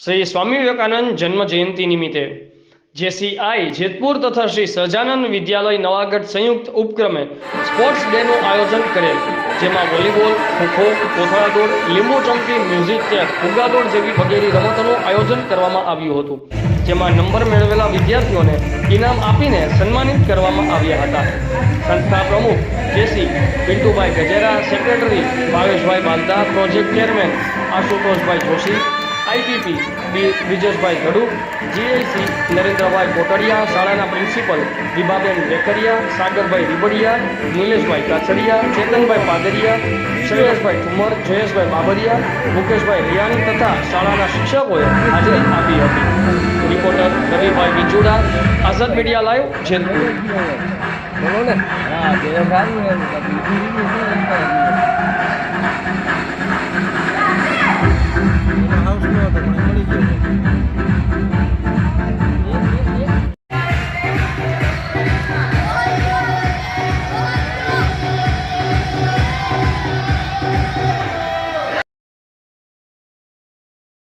શ્રી સ્વામી વિવેકાનંદ જન્મ જયંતિ નિમિત્તે જેસીઆઈ જેતપુર તથા શ્રી સહજાનંદ વિદ્યાલય નવાગઢ સંયુક્ત ઉપક્રમે સ્પોર્ટ્સ ડેનું આયોજન કરેલ, જેમાં વોલીબોલ, ખોખો કોથળા દોડ લીંબુ ચમકી મ્યુઝિક ચેસ ફુગા દોડ જેવી વગેરે રમતોનું આયોજન કરવામાં આવ્યું હતું, જેમાં નંબર મેળવેલા વિદ્યાર્થીઓને ઇનામ આપીને સન્માનિત કરવામાં આવ્યા હતા. સંસ્થા પ્રમુખ J C Pintubhai Gajera, secretary Bhaveshbhai Balda project chairman Ashutoshbhai Joshi IPP B Brijeshbhai Gadu GIC Narendrabhai Kotadiya શાળાના પ્રિન્સિપલ વિભાબેન વેકરિયા સાગરભાઈ રીબડિયા નિલેશભાઈ કાછડિયા ચેતનભાઈ પાદરિયા શૈલેષભાઈ ઠુમર જયેશભાઈ બાબરિયા મુકેશભાઈ રિયાણી તથા શાળાના શિક્ષકોએ હાજરી આપી હતી. Reporter Ravibhai Vijuda Azad media live Jetpur. બોલો ને. હા